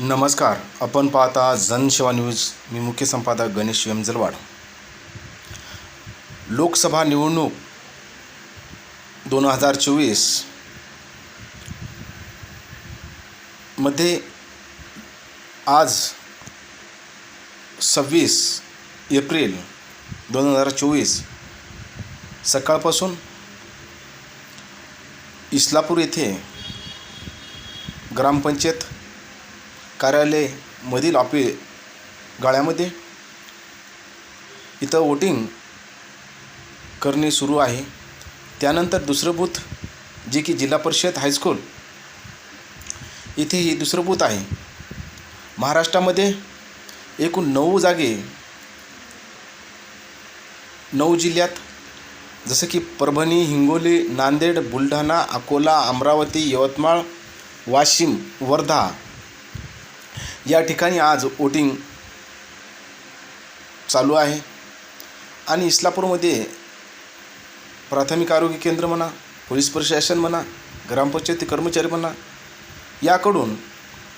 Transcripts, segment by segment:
नमस्कार. आपण पाहता जनसेवा न्यूज. मी मुख्य संपादक गणेश एम लोकसभा निवडणूक दोन हजार चोवीसमध्ये आज सव्वीस एप्रिल दोन हजार चोवीस सकाळपासून इस्लापूर येथे ग्रामपंचायत कार्यालयमधील ऑफि गाळ्यामध्ये इथं वोटिंग करणे सुरू आहे. त्यानंतर दुसरं बूथ जे की जिल्हा परिषद हायस्कूल इथे ही दुसरं बूथ आहे. महाराष्ट्रामध्ये एकूण नऊ जागे नऊ जिल्ह्यात जसं की परभणी हिंगोली नांदेड बुलढाणा अकोला अमरावती यवतमाळ वाशिम वर्धा या ठिकाणी आज वोटिंग चालू आहे. आणि इस्लापूरमध्ये प्राथमिक आरोग्य केंद्र म्हणा पोलीस प्रशासन म्हणा ग्रामपंचायती कर्मचारी म्हणा याकडून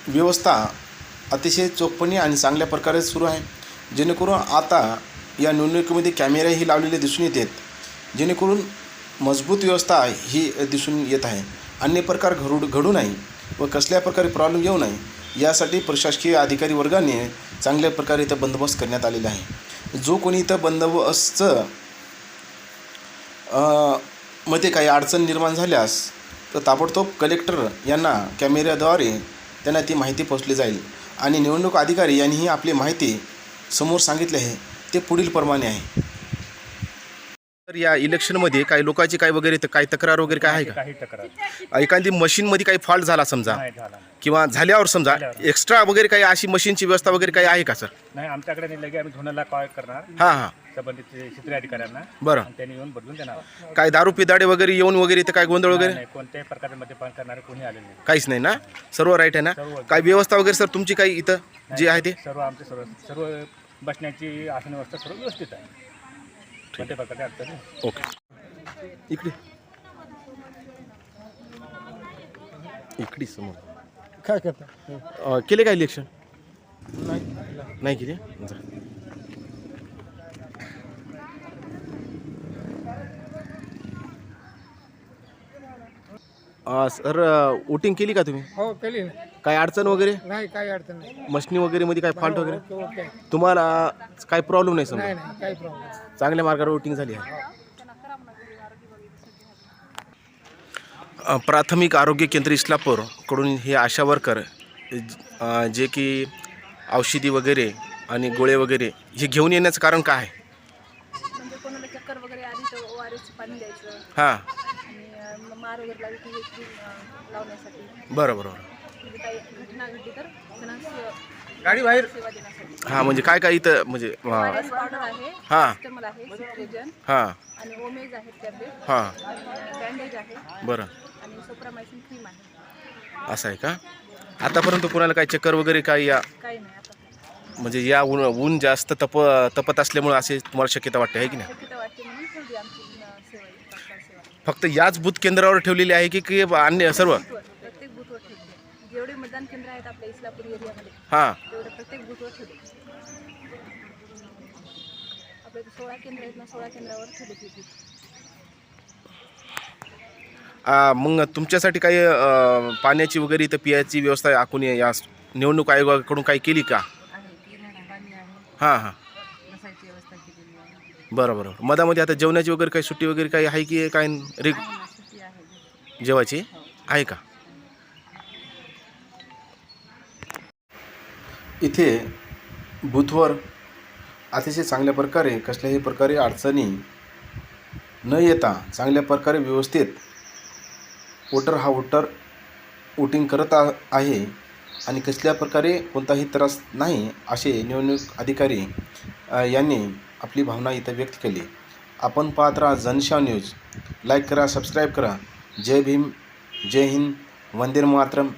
व्यवस्था अतिशय चोखपणे आणि चांगल्या प्रकारे सुरू आहे. जेणेकरून आता या निवडणुकीमध्ये कॅमेराही लावलेले दिसून येतात जेणेकरून मजबूत व्यवस्था ही दिसून येत आहे. अन्य प्रकार घडू घडू नाही व कसल्या प्रकारे प्रॉब्लेम येऊ नये यासाठी प्रशासकीय अधिकारी वर्गाने चांगल्या प्रकारे इथं बंदोबस्त करण्यात आलेला आहे. जो कोणी इथं बंदोबस्त मध्ये काही अडचण निर्माण झाल्यास तर ताबडतोब कलेक्टर यांना कॅमेऱ्याद्वारे त्यांना ती माहिती पोचली जाईल आणि निवडणूक अधिकारी यांनीही आपली माहिती समोर सांगितली आहे ते पुढील प्रमाणे आहे. तर या इलेक्शनमध्ये काही लोकांची काय वगैरे काही तक्रार वगैरे काय आहे काही तक्रार का एखादी मशीनमध्ये काही फॉल्ट झाला समजा? नाही झाला नाही. किंवा झाल्यावर समजा. एक्स्ट्रा वगैरे काही अशी मशीनची व्यवस्था वगैरे काही आहे का सर? नाही आमच्याकडे नाही लगे आम्ही धोनाला कॉल करणार. हां हां. संबंधित क्षेत्रीय अधिकाऱ्यांना. बरं. आणि त्यांनी येऊन बदलून देणार. काय दारू पिदाडे वगैरे येऊन वगैरे इथं काय गोंधळ वगैरे? नाही, कोणत्याही प्रकारे मद्यपान करणारे कोणी आले नाही. काहीच नाही ना? सर्व राईट आहे ना. काय व्यवस्था वगैरे सर तुमची काही इथं जे आहे ते? सर्व आमचे सर्व सर्व बसण्याची आसन व्यवस्था सर्व व्यवस्थित आहे कोणत्या प्रकारचे अडचण नाही. ओके. इकडे. इकडे समोर. काय करता? केले काय इलेक्शन नाही. केले? अं, सर वोटिंग केली का तुम्ही? हो केली ना. काय अडचण वगैरे? नाही काही अडचण नाही. मशनी वगैरे मध्ये काय फॉल्ट वगैरे? Okay okay. तुम्हाला काय प्रॉब्लेम नाही समजा? नाही नाही काही प्रॉब्लेम चांगल्या मार्गावर वोटिंग झाली आहे. अ, प्राथमिक आरोग्य केंद्र इस्लापूरकडून हे आशा वर्कर अ, जे की औषधी वगैरे आणि गोळे वगैरे हे घेऊन येण्याचं कारण काय? आहे म्हणजे कोणाला चक्कर वगैरे आली तर ओ आर एसचं पाणी द्यायचं. हां. मार वगैरे लागली की हे क्रीम अं, लावण्यासाठी. बरं बरं बरं. म्हणजे काही घटना घडली तर त्यांना से- गाडी बाहेर. सेवा देण्यासाठी. हां म्हणजे काय काय इथं म्हणजे पावडर आहे हां. सिस्टमल आहे सिट्रेजन हां. आणि ओमेज आहेत टॅबलेट हां. आणि बँडेज आहे. बरं. आणि सोप्रामायसिन क्रीम आहे. असं आहे का? आतापर्यंत कोणाला काही चक्कर वगैरे काही या काही नाही आता. म्हणजे या ऊन ऊन जास्त तप तपत असल्यामुळे असे तुम्हाला शक्यता वाटते आहे की नाही? शक्यता वाटते म्हणून ठेवली आमची अं, सेवा ही, तात्काळ सेवा फक्त याच बूथ केंद्रावर ठेवलेली आहे की की अन्य सर्व? प्रत्येक बूथवर ठेवली. जेवढे मतदान केंद्र आहेत आपल्या इस्लापूर एरियामध्ये हां. तेवढं प्रत्येक बूथवर ठेवले. सोळा केंद्र आहेत ना सोळा केंद्रावर ठेवले ती बूथ. आ, मग तुमच्यासाठी काही अ, पाण्याची वगैरे इथं पियाची व्यवस्था आखून या निवडणूक आयोगाकडून काही केली का? आहे पिण्याला पाणी आहे हां हां. बसायची व्यवस्था केलेली. बरं बरं मधामध्ये आता जेवणाची वगैरे काही सुट्टी वगैरे काही आहे की काय आहे ना सुट्टी आहे जेवायची? आहे का? इथे बूथवर अतिशय चांगल्या प्रकारे कसल्याही प्रकारे अडचणी न येता चांगल्या प्रकारे व्यवस्थित वोटर हा वोटर वोटिंग करत आ- आहे आणि कसल्या प्रकारे कोणताही त्रास नाही असे निवडणूक अधिकारी यांनी आपली भावना इथं व्यक्त केली. आपण पाहत राहा जनशा न्यूज. लाईक करा सबस्क्राईब करा. जय भीम जय हिंद. वंदे मातरम